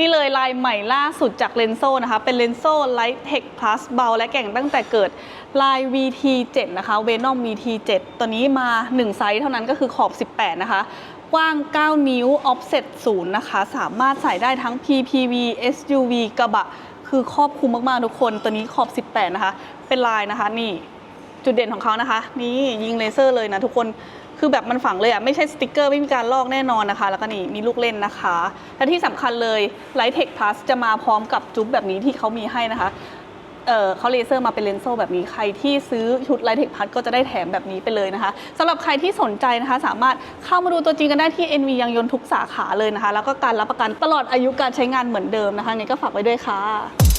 นี่เลยลายใหม่ล่าสุดจากเลนโซนะคะ เป็นเลนโซ Light Tech Plus เบาและแก่งตั้งแต่เกิดลาย VT7 นะคะ Venom VT7 ตัวนี้มา 1 ไซส์เท่านั้นก็คือขอบ 18 นะคะกว้าง 9 นิ้ว offset 0 นะคะ สามารถใส่ได้ทั้ง PPV SUV กระบะ คือครอบคลุมมาก ๆ ทุกคน ตัวนี้ขอบ 18 นะคะ เป็นลายนะคะ นี่ จุดเด่นของเขานะคะ นี่ยิงเลเซอร์เลยนะทุกคน คือแบบมันฝังเลยอะไม่ใช่สติกเกอร์ไม่มีการลอกแน่นอนนะคะ แล้วก็นี่มีลูกเล่นนะคะ และที่สำคัญเลย Light Tech Plus จะมาพร้อมกับจุ๊บแบบนี้ที่เขามีให้นะคะเเขาเลเซอร์มาเป็นเลนส์โซ่แบบนี้ใครที่ซื้อชุด Light Tech Plus ก็จะได้แถมแบบนี้ไปเลยนะคะสำหรับใครที่สนใจนะคะ สามารถเข้ามาดูตัวจริงกันได้ที่ NV ยางยนทุกสาขาเลยนะคะ แล้วก็การรับประกันตลอดอายุการใช้งานเหมือนเดิมนะคะไงก็ฝากไว้ด้วยค่ะ